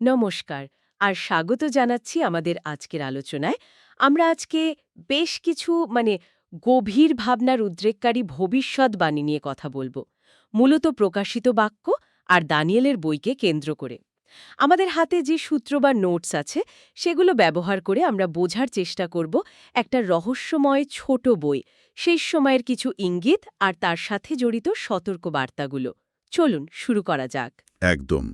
নমস্কার। আর স্বাগত জানাচ্ছি আমাদের আজকের আলোচনায়। আমরা আজকে বেশ কিছু মানে গভীর ভাবনার উদ্রেককারী ভবিষ্যৎবাণী নিয়ে কথা বলব। মূলত প্রকাশিত বাক্য আর দানিয়েলের বইকে কেন্দ্র করে। আমাদের হাতে যে সূত্র বা নোটস আছে, সেগুলো ব্যবহার করে আমরা বোঝার চেষ্টা করব একটা রহস্যময় ছোট বই। সেই সময়ের কিছু ইঙ্গিত আর তার সাথে জড়িত সতর্ক বার্তাগুলো চলুন, শুরু করা যাক। একদম।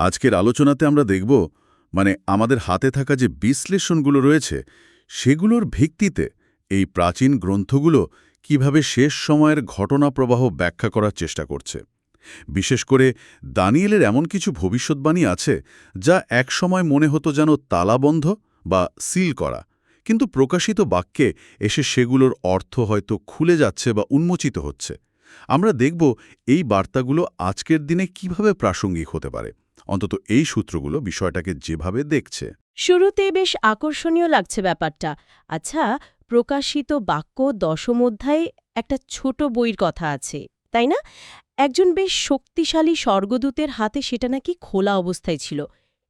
আজকের আলোচনাতে আমরা দেখব মানে আমাদের হাতে থাকা যে বিশ্লেষণগুলো রয়েছে, সেগুলোর ভিত্তিতে এই প্রাচীন গ্রন্থগুলো কীভাবে শেষ সময়ের ঘটনা প্রবাহ ব্যাখ্যা করার চেষ্টা করছে। বিশেষ করে দানিয়েলের এমন কিছু ভবিষ্যৎবাণী আছে, যা একসময় মনে হতো যেন তালাবন্ধ বা সিল করা, কিন্তু প্রকাশিত বাক্যে এসে সেগুলোর অর্থ হয়তো খুলে যাচ্ছে বা উন্মোচিত হচ্ছে। আমরা দেখব এই বার্তাগুলো আজকের দিনে কীভাবে প্রাসঙ্গিক হতে পারে। অন্তত এই সূত্রগুলো বিষয়টাকে যেভাবে দেখছে। শুরুতে বেশ আকর্ষণীয় লাগছে ব্যাপারটা। আচ্ছা প্রকাশিত বাক্য দশম অধ্যায়ে একটা ছোট বইয়ের কথা আছে তাই না? একজন বেশ শক্তিশালী স্বর্গদূতের হাতে সেটা নাকি খোলা অবস্থায় ছিল।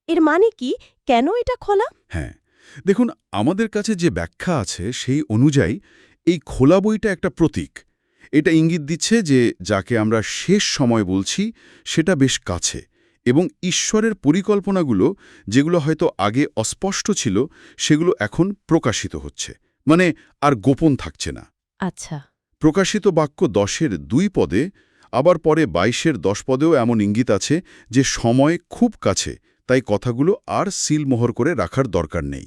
এর মানে কি? কেন এটা খোলা? হ্যাঁ দেখুন আমাদের কাছে যে ব্যাখ্যা আছে সেই অনুযায়ী এই খোলা বইটা একটা প্রতীক। এটা ইঙ্গিত দিচ্ছে যে যাকে আমরা শেষ সময় বলছি সেটা বেশ কাছে। এবং ঈশ্বরের পরিকল্পনাগুলো যেগুলো হয়তো আগে অস্পষ্ট ছিল সেগুলো এখন প্রকাশিত হচ্ছে। মানে আর গোপন থাকছে না। আচ্ছা। প্রকাশিত বাক্য দশের দুই পদে আবার পরে বাইশের দশ পদেও এমন ইঙ্গিত আছে যে সময় খুব কাছে তাই কথাগুলো আর সিলমোহর করে রাখার দরকার নেই।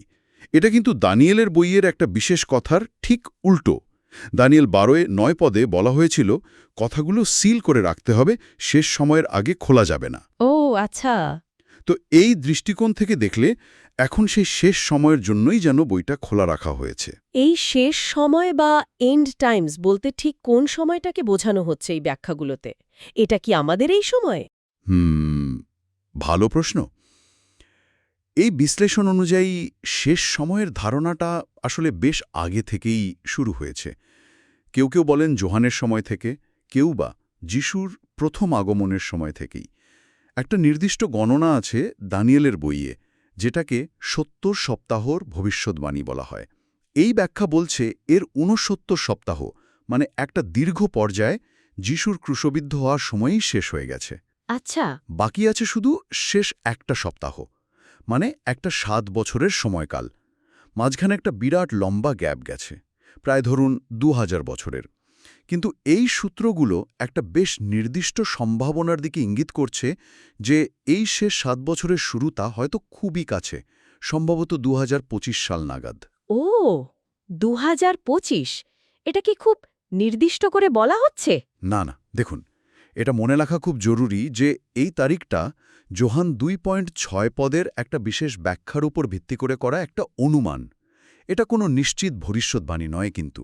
এটা কিন্তু দানিয়েলের বইয়ের একটা বিশেষ কথার ঠিক উল্টো। দানিয়েল বারোয় নয় পদে বলা হয়েছিল কথাগুলো সিল করে রাখতে হবে শেষ সময়ের আগে খোলা যাবে না। ও আচ্ছা। তো এই দৃষ্টিকোণ থেকে দেখলে এখন সেই শেষ সময়ের জন্যই যেন বইটা খোলা রাখা হয়েছে। এই শেষ সময় বা এন্ড টাইমস বলতে ঠিক কোন সময়টাকে বোঝানো হচ্ছে এই ব্যাখ্যাগুলোতে? এটা কি আমাদের এই সময়? হুম ভালো প্রশ্ন। এই বিশ্লেষণ অনুযায়ী শেষ সময়ের ধারণাটা আসলে বেশ আগে থেকেই শুরু হয়েছে। কেউ কেউ বলেন জোহানের সময় থেকে কেউ বা যিশুর প্রথম আগমনের সময় থেকেই। একটা নির্দিষ্ট গণনা আছে দানিয়েলের বইয়ে যেটাকে সত্তর সপ্তাহর ভবিষ্যৎবাণী বলা হয়। এই ব্যাখ্যা বলছে এর ঊনসত্তর সপ্তাহ মানে একটা দীর্ঘ পর্যায়ে যিশুর ক্রুশবিদ্ধ হওয়ার সময়ই শেষ হয়ে গেছে। আচ্ছা। বাকি আছে শুধু শেষ একটা সপ্তাহ। মানে একটা সাত বছরের সময়কাল। মাঝখানে একটা বিরাট লম্বা গ্যাপ গেছে প্রায় ধরুন দু হাজার বছরের। কিন্তু এই সূত্রগুলো একটা বেশ নির্দিষ্ট সম্ভাবনার দিকে ইঙ্গিত করছে যে এই শেষ সাত বছরের শুরুটা হয়তো খুবই কাছে সম্ভবত দু হাজার পঁচিশ সাল নাগাদ। ও দু হাজার পঁচিশ? এটা কি খুব নির্দিষ্ট করে বলা হচ্ছে? না না দেখুন এটা মনে রাখা খুব জরুরি যে এই তারিখটা জোহান দুই পয়েন্ট ছয় পদের একটা বিশেষ ব্যাখ্যার উপর ভিত্তি করে করা একটা অনুমান। এটা কোনো নিশ্চিত ভবিষ্যৎবাণী নয় কিন্তু,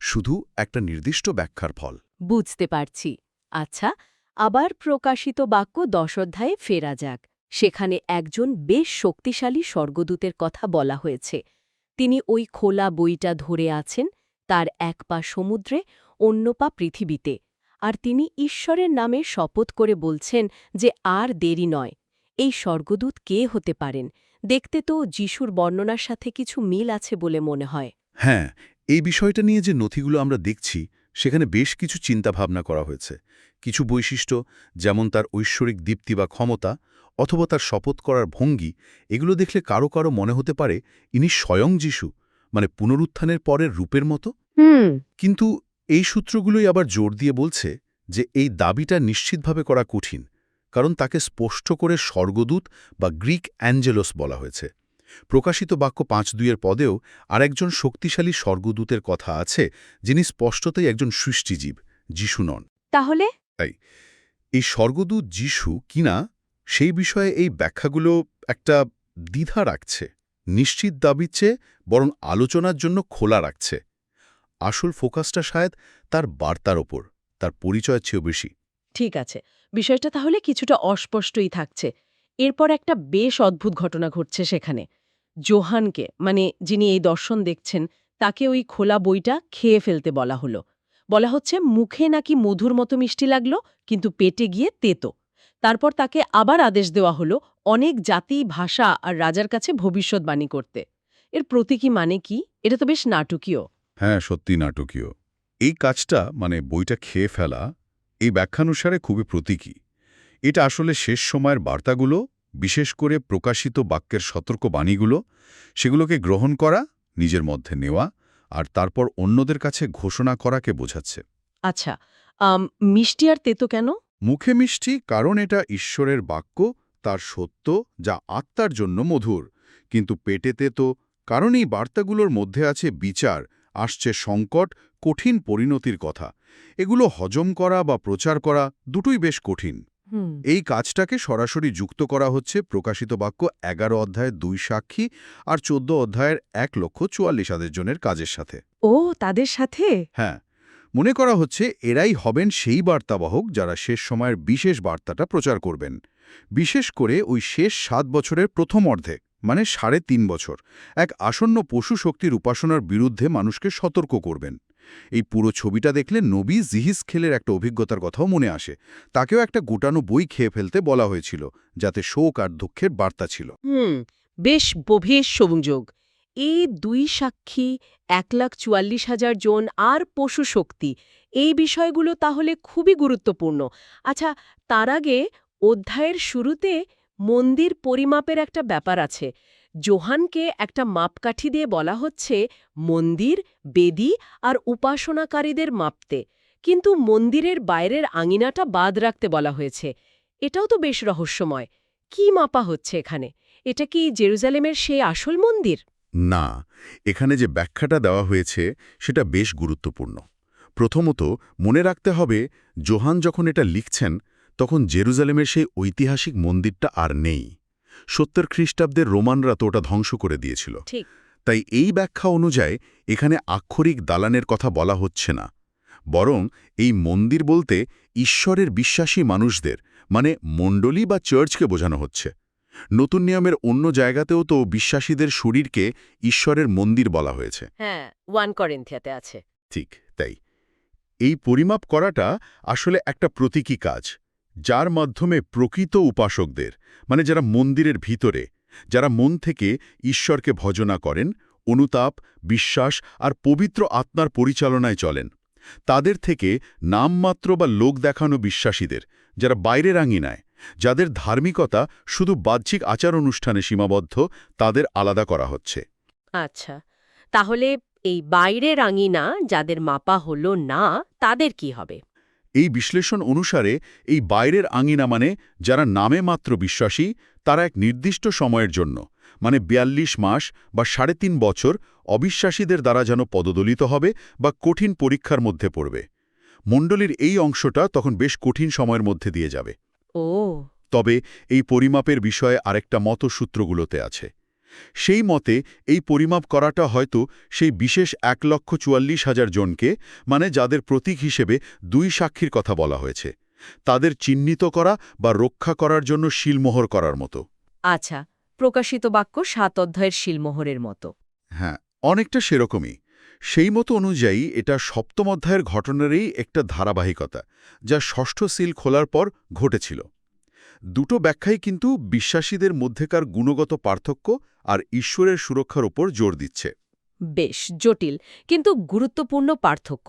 শুধু একটা নির্দিষ্ট ব্যাখ্যার ফল। বুঝতে পারছি। আচ্ছা আবার প্রকাশিত বাক্য দশ অধ্যায়ে ফেরা যাক। সেখানে একজন বেশ শক্তিশালী স্বর্গদূতের কথা বলা হয়েছে। তিনি ওই খোলা বইটা ধরে আছেন, তার এক পা সমুদ্রে, অন্য পা পৃথিবীতে। আর তিনি ঈশ্বরের নামে শপথ করে বলছেন যে আর দেরি নয়। এই স্বর্গদূত কে হতে পারেন? দেখতে তো যিশুর বর্ণনার সাথে কিছু মিল আছে বলে মনে হয়। হ্যাঁ এই বিষয়টা নিয়ে যে নথিগুলো আমরা দেখছি সেখানে বেশ কিছু চিন্তাভাবনা করা হয়েছে। কিছু বৈশিষ্ট্য যেমন তার ঐশ্বরিক দীপ্তি বা ক্ষমতা অথবা তার শপথ করার ভঙ্গি এগুলো দেখলে কারও কারও মনে হতে পারে ইনি স্বয়ং যিশু মানে পুনরুত্থানের পরের রূপের মতো। হুম। কিন্তু এই সূত্রগুলোই আবার জোর দিয়ে বলছে যে এই দাবিটা নিশ্চিতভাবে করা কঠিন কারণ তাকে স্পষ্ট করে স্বর্গদূত বা গ্রিক অ্যাঞ্জেলোস বলা হয়েছে। প্রকাশিত বাক্য পাঁচ দুইয়ের পদেও আরেকজন শক্তিশালী স্বর্গদূতের কথা আছে যিনি স্পষ্টতই একজন সৃষ্টিজীব যিশু নন। তাহলে? তাই এই স্বর্গদূত যিশু কিনা সেই বিষয়ে এই ব্যাখ্যাগুলো একটা দ্বিধা রাখছে নিশ্চিত দাবির চেয়ে বরং আলোচনার জন্য খোলা রাখছে। আসল ফোকাসটা শায়দ তার বার্তার ওপর, তার পরিচয়ের চেয়েও বেশি। ঠিক আছে, বিষয়টা তাহলে কিছুটা অস্পষ্টই থাকছে। এরপর একটা বেশ অদ্ভুত ঘটনা ঘটছে সেখানে। জোহানকে মানে যিনি এই দর্শন দেখছেন, তাকে ওই খোলা বইটা খেয়ে ফেলতে বলা হলো। বলা হচ্ছে, মুখে নাকি মধুর মতো মিষ্টি লাগল, কিন্তু পেটে গিয়ে তেতো। তারপর তাকে আবার আদেশ দেওয়া হলো, অনেক জাতি, ভাষা আর রাজার কাছে ভবিষ্যৎবাণী করতে। এর প্রতীকী মানে কি? এটা তো বেশ নাটকীয়। হ্যাঁ সত্যি নাটকীয়। এই কাজটা মানে বইটা খেয়ে ফেলা এই ব্যাখ্যানুসারে খুবই প্রতীকী। এটা আসলে শেষ সময়ের বার্তাগুলো বিশেষ করে প্রকাশিত বাক্যের সতর্ক বাণীগুলো সেগুলোকে গ্রহণ করা নিজের মধ্যে নেওয়া আর তারপর অন্যদের কাছে ঘোষণা করাকে বোঝাচ্ছে। আচ্ছা মিষ্টি আর তেতো কেন? মুখে মিষ্টি কারণ এটা ঈশ্বরের বাক্য তার সত্য যা আত্মার জন্য মধুর। কিন্তু পেটেতে তো কারণ এই বার্তাগুলোর মধ্যে আছে বিচার আসছে সংকট কঠিন পরিণতির কথা। এগুলো হজম করা বা প্রচার করা দুটোই বেশ কঠিন। এই কাজটাকে সরাসরি যুক্ত করা হচ্ছে প্রকাশিত বাক্য এগারো অধ্যায়ের দুই সাক্ষী আর চোদ্দ অধ্যায়ের এক লক্ষ চুয়াল্লিশ হাজার জনের কাজের সাথে। ও তাদের সাথে? হ্যাঁ। মনে করা হচ্ছে এরাই হবেন সেই বার্তাবাহক যারা শেষ সময়ের বিশেষ বার্তাটা প্রচার করবেন। বিশেষ করে ওই শেষ সাত বছরের প্রথম অর্ধে মানে সাড়ে তিন বছর, এক আসন্ন পশু শক্তির উপাসনার বিরুদ্ধে মানুষকে সতর্ক করবেন। এই পুরো ছবিটা দেখলে নবী জিহিস খেলের একটা অভিজ্ঞতার কথাও মনে আসে। তাকেও একটা গোটানো বই খেয়ে ফেলতে বলা হয়েছিল, যাতে শোক আর দুঃখের বার্তা ছিল। হুম, বেশ গভীর সংযোগ এই দুই সাক্ষী, এক লাখ চুয়াল্লিশ হাজার জন আর পশু শক্তি, এই বিষয়গুলো তাহলে খুবই গুরুত্বপূর্ণ। আচ্ছা তার আগে অধ্যায়ের শুরুতে মন্দির পরিমাপের একটা ব্যাপার আছে। জোহানকে একটা মাপকাঠি দিয়ে বলা হচ্ছে মন্দির, বেদি আর উপাসনাকারীদের মাপতে। কিন্তু মন্দিরের বাইরের আঙিনাটা বাদ রাখতে বলা হয়েছে। এটাও তো বেশ রহস্যময়। কি মাপা হচ্ছে এখানে? এটা কি জেরুজালেমের সেই আসল মন্দির? না, এখানে যে ব্যাখ্যাটা দেওয়া হয়েছে সেটা বেশ গুরুত্বপূর্ণ। প্রথমত মনে রাখতে হবে, জোহান যখন এটা লিখছেন তখন জেরুজালেমের সেই ঐতিহাসিক মন্দিরটা আর নেই। সত্তর খ্রিস্টাব্দের রোমানরা তো ওটা ধ্বংস করে দিয়েছিল। তাই এই ব্যাখ্যা অনুযায়ী এখানে আক্ষরিক দালানের কথা বলা হচ্ছে না। বরং এই মন্দির বলতে ঈশ্বরের বিশ্বাসী মানুষদের মানে মণ্ডলী বা চার্চকে বোঝানো হচ্ছে। নতুন নিয়মের অন্য জায়গাতেও তো বিশ্বাসীদের শরীরকে ঈশ্বরের মন্দির বলা হয়েছে। হ্যাঁ ওয়ান করেন্থিয়াতে আছে। ঠিক তাই। এই পরিমাপ করাটা আসলে একটা প্রতীকী কাজ। যার মাধ্যমে প্রকৃত উপাসকদের মানে যারা মন্দিরের ভিতরে, যারা মন থেকে ঈশ্বরকে ভজনা করেন, অনুতাপ, বিশ্বাস আর পবিত্র আত্মার পরিচালনায় চলেন। তাদের থেকে নামমাত্র বা লোক দেখানো বিশ্বাসীদের, যারা বাইরের আঙিনায় যাদের ধার্মিকতা শুধু বাহ্যিক আচার অনুষ্ঠানে সীমাবদ্ধ, তাদের আলাদা করা হচ্ছে। আচ্ছা তাহলে এই বাইরের আঙিনা যাদের মাপা হলো না, তাদের কি হবে? এই বিশ্লেষণ অনুসারে এই বাইরের আঙিনা মানে যারা নামে মাত্র বিশ্বাসী তারা এক নির্দিষ্ট সময়ের জন্য মানে ৪২ মাস বা সাড়ে তিন বছর অবিশ্বাসীদের দ্বারা যেন পদদলিত হবে বা কঠিন পরীক্ষার মধ্যে পড়বে। মণ্ডলীর এই অংশটা তখন বেশ কঠিন সময়ের মধ্যে দিয়ে যাবে। ও। তবে এই পরিমাপের বিষয়ে আরেকটা মত সূত্রগুলোতে আছে। সেই মতে এই পরিমাপ করাটা হয়তো সেই বিশেষ এক লক্ষ চুয়াল্লিশ হাজার জনকে মানে যাদের প্রতীক হিসেবে দুই সাক্ষীর কথা বলা হয়েছে তাদের চিহ্নিত করা বা রক্ষা করার জন্য শিলমোহর করার মতো। আচ্ছা প্রকাশিত বাক্য সাত অধ্যায়ের শিলমোহরের মতো। হ্যাঁ অনেকটা সেরকমই। সেই মতো অনুযায়ী এটা সপ্তম অধ্যায়ের ঘটনারই একটা ধারাবাহিকতা যা ষষ্ঠ সিল খোলার পর ঘটেছিল। দুটো ব্যাখ্যাই কিন্তু বিশ্বাসীদের মধ্যেকার গুণগত পার্থক্য আর ঈশ্বরের সুরক্ষার ওপর জোর দিচ্ছে। বেশ জটিল কিন্তু গুরুত্বপূর্ণ পার্থক্য।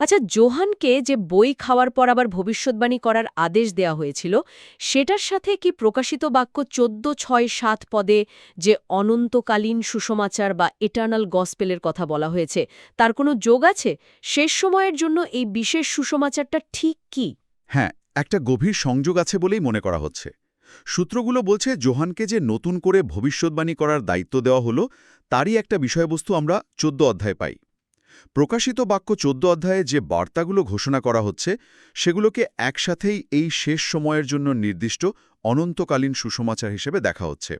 আচ্ছা জোহানকে যে বই খাওয়ার পর আবার ভবিষ্যৎবাণী করার আদেশ দেয়া হয়েছিল সেটার সাথে কি প্রকাশিত বাক্য চোদ্দ ছয় সাত পদে যে অনন্তকালীন সুসমাচার বা এটার্নাল গসপেলের কথা বলা হয়েছে তার কোনো যোগ আছে? শেষ সময়ের জন্য এই বিশেষ সুসমাচারটা ঠিক কি? হ্যাঁ একটা গভীর সংযোগ আছে বলেই মনে করা হচ্ছে। সূত্রগুলো বলছে, জোহানকে যে নতুন করে ভবিষ্যৎবাণী করার দায়িত্ব দেওয়া হলো, তারই একটা বিষয়বস্তু আমরা চোদ্দ অধ্যায়ে পাই। প্রকাশিত বাক্য চোদ্দ অধ্যায়ে যে বার্তাগুলো ঘোষণা করা হচ্ছে, সেগুলোকে একসাথেই এই শেষ সময়ের জন্য নির্দিষ্ট অনন্তকালীন সুসমাচার হিসেবে দেখা হচ্ছে।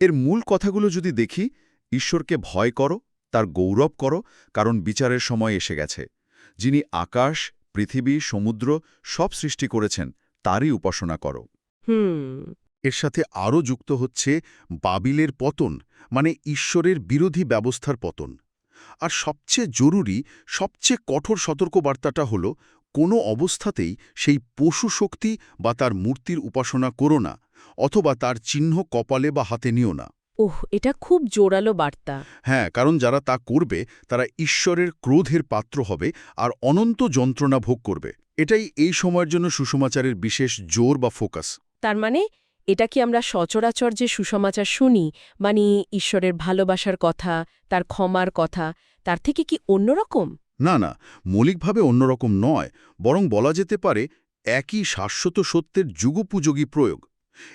এর মূল কথাগুলো যদি দেখি, ঈশ্বরকে ভয় করো, তার গৌরব করো, কারণ বিচারের সময় এসে গেছে। যিনি আকাশ পৃথিবী সমুদ্র সব সৃষ্টি করেছেন তারই উপাসনা করো। এর সাথে আরও যুক্ত হচ্ছে বাবিলের পতন মানে ঈশ্বরের বিরোধী ব্যবস্থার পতন। আর সবচেয়ে জরুরি সবচেয়ে কঠোর সতর্কবার্তাটা হল কোনো অবস্থাতেই সেই পশু শক্তি বা তার মূর্তির উপাসনা করো না অথবা তার চিহ্ন কপালে বা হাতে নিও না। ওহ এটা খুব জোরালো বার্তা। হ্যাঁ কারণ যারা তা করবে তারা ঈশ্বরের ক্রোধের পাত্র হবে আর অনন্ত যন্ত্রণা ভোগ করবে। এটাই এই সময়ের জন্য সুষমাচারের বিশেষ জোর বা ফোকাস। তার মানে এটা কি আমরা সচরাচর যে সুসমাচার শুনি মানে ঈশ্বরের ভালোবাসার কথা তার ক্ষমার কথা তার থেকে কি অন্যরকম? না না মৌলিকভাবে অন্যরকম নয় বরং বলা যেতে পারে একই শাশ্বত সত্যের যুগোপযোগী প্রয়োগ।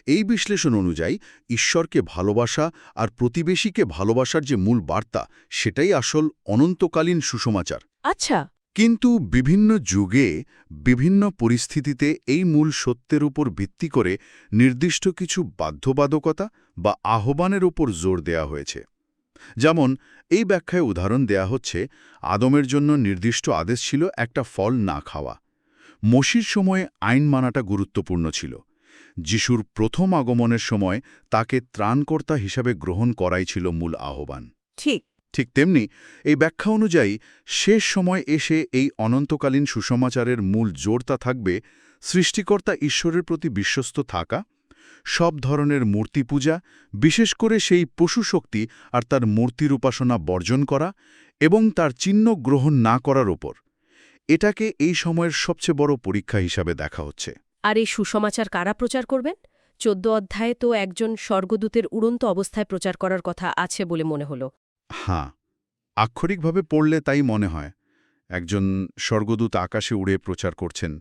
এই বিশ্লেষণ অনুযায়ী ঈশ্বরকে ভালোবাসা আর প্রতিবেশীকে ভালোবাসার যে মূল বার্তা সেটাই আসল অনন্তকালীন সুসমাচার। আচ্ছা। কিন্তু বিভিন্ন যুগে বিভিন্ন পরিস্থিতিতে এই মূল সত্যের উপর ভিত্তি করে নির্দিষ্ট কিছু বাধ্যবাধকতা বা আহ্বানের উপর জোর দেয়া হয়েছে। যেমন এই ব্যাখ্যায় উদাহরণ দেয়া হচ্ছে আদমের জন্য নির্দিষ্ট আদেশ ছিল একটা ফল না খাওয়া। মসির সময়ে আইন মানাটা গুরুত্বপূর্ণ ছিল। যিশুর প্রথম আগমনের সময় তাকে ত্রাণকর্তা হিসাবে গ্রহণ করাই ছিল মূল আহ্বান। ঠিক। ঠিক তেমনি এই ব্যাখ্যা অনুযায়ী শেষ সময় এসে এই অনন্তকালীন সুসমাচারের মূল জোরতা থাকবে সৃষ্টিকর্তা ঈশ্বরের প্রতি বিশ্বস্ত থাকা সব ধরনের মূর্তি পূজা বিশেষ করে সেই পশু শক্তি আর তার মূর্তির উপাসনা বর্জন করা এবং তার চিহ্ন গ্রহণ না করার ওপর। এটাকে এই সময়ের সবচেয়ে বড় পরীক্ষা হিসাবে দেখা হচ্ছে। আর এই সুসমাচার কারা প্রচার করবেন? চোদ্দ অধ্যায়ে তো একজন স্বর্গদূতের উড়ন্ত অবস্থায় প্রচার করার কথা আছে বলে মনে হল। হ্যাঁ আক্ষরিকভাবে পড়লে তাই মনে হয়। একজন স্বর্গদূত আকাশে উড়ে প্রচার করছেন।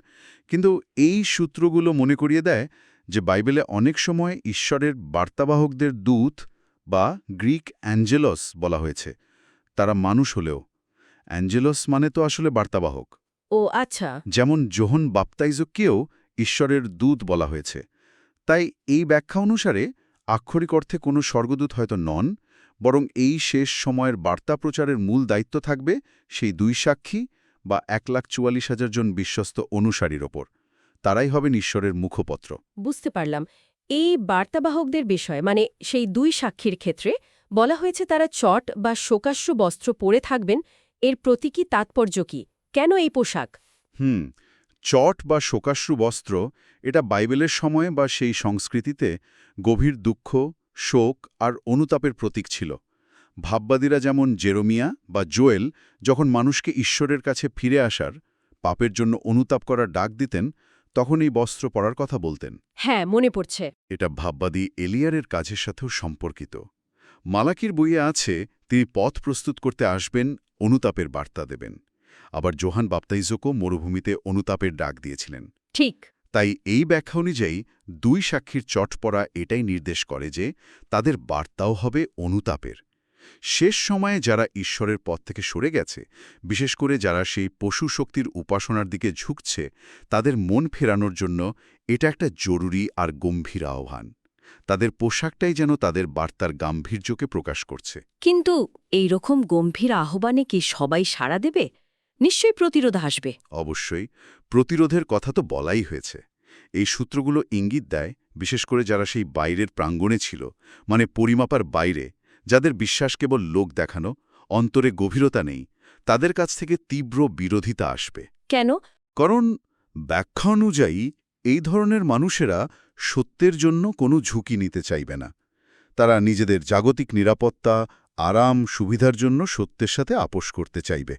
কিন্তু এই সূত্রগুলো মনে করিয়ে দেয় যে বাইবেলে অনেক সময় ঈশ্বরের বার্তাবাহকদের দূত বা গ্রিক অ্যাঞ্জেলস বলা হয়েছে। তারা মানুষ হলেও। অ্যাঞ্জেলস মানে তো আসলে বার্তাবাহক। ও আচ্ছা। যেমন জোহন বাপ্তাইজককেও ঈশ্বরের দূত বলা হয়েছে। তাই এই ব্যাখ্যা অনুসারে আক্ষরিক অর্থে কোনো স্বর্গদূত হয়তো নন বরং এই শেষ সময়ের বার্তা প্রচারের মূল দায়িত্ব থাকবে সেই দুই সাক্ষী বা এক লাখ চুয়াল্লিশ হাজার জন বিশ্বস্ত অনুসারীর ওপর। তারাই হবেন ঈশ্বরের মুখপত্র। বুঝতে পারলাম। এই বার্তাবাহকদের বিষয় মানে সেই দুই সাক্ষীর ক্ষেত্রে বলা হয়েছে তারা চট বা শোকাশ্য বস্ত্র পরে থাকবেন এর প্রতীকী তাৎপর্য কি? কেন এই পোশাক? হুম চট বা শোকাশ্রু বস্ত্র এটা বাইবেলের সময়ে বা সেই সংস্কৃতিতে গভীর দুঃখ শোক আর অনুতাপের প্রতীক ছিল। ভাববাদীরা যেমন জেরোমিয়া বা জোয়েল যখন মানুষকে ঈশ্বরের কাছে ফিরে আসার পাপের জন্য অনুতাপ করার ডাক দিতেন তখন এই বস্ত্র পরার কথা বলতেন। হ্যাঁ মনে পড়ছে। এটা ভাববাদী এলিয়ারের কাজের সাথেও সম্পর্কিত। মালাকির বইয়ে আছে তিনি পথ প্রস্তুত করতে আসবেন অনুতাপের বার্তা দেবেন। আবার জোহান বাপ্তাইজকও মরুভূমিতে অনুতাপের ডাক দিয়েছিলেন। ঠিক। তাই এই ব্যাখ্যা অনুযায়ী দুই সাক্ষীর চট পড়া এটাই নির্দেশ করে যে তাদের বার্তাও হবে অনুতাপের। শেষ সময়ে যারা ঈশ্বরের পথ থেকে সরে গেছে বিশেষ করে যারা সেই পশু শক্তির উপাসনার দিকে ঝুঁকছে তাদের মন ফেরানোর জন্য এটা একটা জরুরি আর গম্ভীর আহ্বান। তাদের পোশাকটাই যেন তাদের বার্তার গাম্ভীর্যকে প্রকাশ করছে। কিন্তু এই রকম গম্ভীর আহ্বানে কি সবাই সাড়া দেবে? নিশ্চয়ই প্রতিরোধ আসবে। অবশ্যই। প্রতিরোধের কথা তো বলাই হয়েছে। এই সূত্রগুলো ইঙ্গিত দেয় বিশেষ করে যারা সেই বাইরের প্রাঙ্গণে ছিল মানে পরিমাপার বাইরে যাদের বিশ্বাস কেবল লোক দেখানো অন্তরে গভীরতা নেই তাদের কাছ থেকে তীব্র বিরোধিতা আসবে। কেন? কারণ ব্যাখ্যা অনুযায়ী এই ধরনের মানুষেরা সত্যের জন্য কোনো ঝুঁকি নিতে চাইবে না। তারা নিজেদের জাগতিক নিরাপত্তা আরাম সুবিধার জন্য সত্যের সাথে আপোষ করতে চাইবে।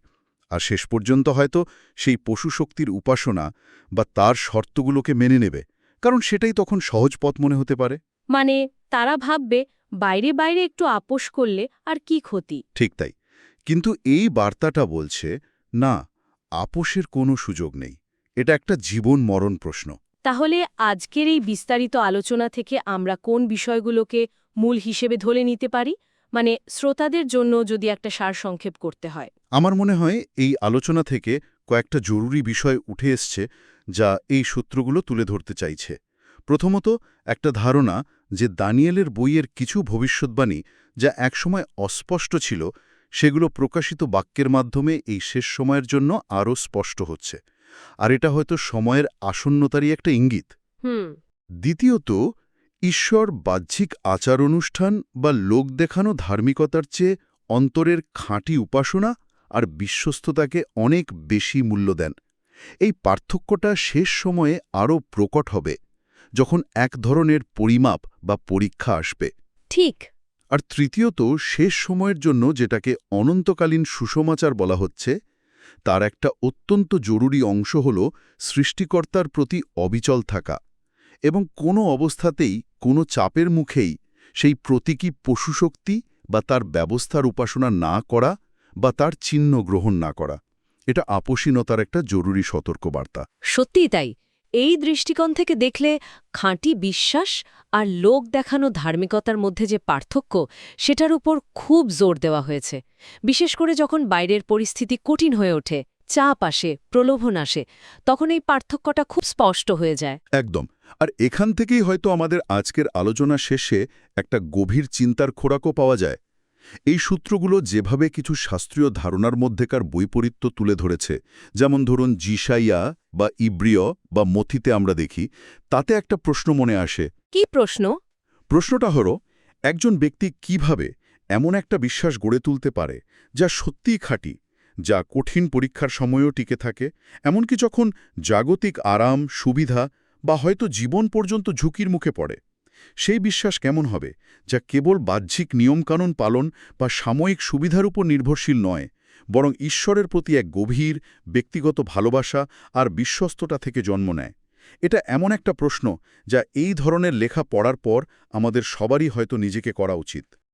আর শেষ পর্যন্ত হয়তো সেই পশু শক্তির উপাসনা বা তার শর্তগুলোকে মেনে নেবে কারণ সেটাই তখন সহজ পথ মনে হতে পারে। মানে তারা ভাববে বাইরে বাইরে একটু আপোষ করলে আর কি ক্ষতি? ঠিক তাই। কিন্তু এই বার্তাটা বলছে না আপোষের কোনো সুযোগ নেই। এটা একটা জীবন মরণ প্রশ্ন। তাহলে আজকের এই বিস্তারিত আলোচনা থেকে আমরা কোন বিষয়গুলোকে মূল হিসেবে ধরে নিতে পারি? মানে শ্রোতাদের জন্য যদি একটা সারসংক্ষেপ করতে হয়। আমার মনে হয় এই আলোচনা থেকে কয়েকটা জরুরি বিষয় উঠে এসছে যা এই সূত্রগুলো তুলে ধরতে চাইছে। প্রথমত একটা ধারণা যে দানিয়েলের বইয়ের কিছু ভবিষ্যৎবাণী যা একসময় অস্পষ্ট ছিল সেগুলো প্রকাশিত বাক্যের মাধ্যমে এই শেষ সময়ের জন্য আরও স্পষ্ট হচ্ছে। আর এটা হয়তো সময়ের আসন্নতারই একটা ইঙ্গিত। হুম। দ্বিতীয়ত ঈশ্বর বাহ্যিক আচার অনুষ্ঠান বা লোক দেখানো ধার্মিকতার চেয়ে অন্তরের খাঁটি উপাসনা আর বিশ্বস্ততাকে অনেক বেশি মূল্য দেন। এই পার্থক্যটা শেষ সময়ে আরও প্রকট হবে যখন এক ধরনের পরিমাপ বা পরীক্ষা আসবে। ঠিক। আর তৃতীয়ত শেষ সময়ের জন্য যেটাকে অনন্তকালীন সুসমাচার বলা হচ্ছে তার একটা অত্যন্ত জরুরি অংশ হল সৃষ্টিকর্তার প্রতি অবিচল থাকা। এবং কোনো অবস্থাতেই কোনো চাপের মুখেই সেই প্রতীকী পশুশক্তি বা তার ব্যবস্থার উপাসনা না করা বা তার চিহ্ন গ্রহণ না করা। এটা আপোষীনতার একটা জরুরি সতর্কবার্তা। সত্যিই তাই। এই দৃষ্টিকোণ থেকে দেখলে খাঁটি বিশ্বাস আর লোক দেখানো ধার্মিকতার মধ্যে যে পার্থক্য সেটার উপর খুব জোর দেওয়া হয়েছে। বিশেষ করে যখন বাইরের পরিস্থিতি কঠিন হয়ে ওঠে চাপ আসে প্রলোভন আসে তখন এই পার্থক্যটা খুব স্পষ্ট হয়ে যায়। একদম। আর এখান থেকেই হয়তো আমাদের আজকের আলোচনা শেষে একটা গভীর চিন্তার খোরাকও পাওয়া যায়। এই সূত্রগুলো যেভাবে কিছু শাস্ত্রীয় ধারণার মধ্যেকার বৈপরীত্য তুলে ধরেছে যেমন ধরুন জিসাইয়া বা ইব্রিয় বা মথিতে আমরা দেখি তাতে একটা প্রশ্ন মনে আসে। কি প্রশ্ন? প্রশ্নটা হল একজন ব্যক্তি কীভাবে এমন একটা বিশ্বাস গড়ে তুলতে পারে যা সত্যিই খাঁটি যা কঠিন পরীক্ষার সময়ও টিকে থাকে এমনকি যখন জাগতিক আরাম সুবিধা বা হয়তো জীবন পর্যন্ত ঝুঁকির মুখে পড়ে। সেই বিশ্বাস কেমন হবে যা কেবল বাহ্যিক নিয়মকানুন পালন বা সাময়িক সুবিধার উপর নির্ভরশীল নয়, বরং ঈশ্বরের প্রতি এক গভীর, ব্যক্তিগত ভালোবাসা আর বিশ্বস্ততা থেকে জন্ম নেয়? এটা এমন একটা প্রশ্ন যা এই ধরনের লেখা পড়ার পর আমাদের সবারই হয়তো নিজেকে করা উচিত।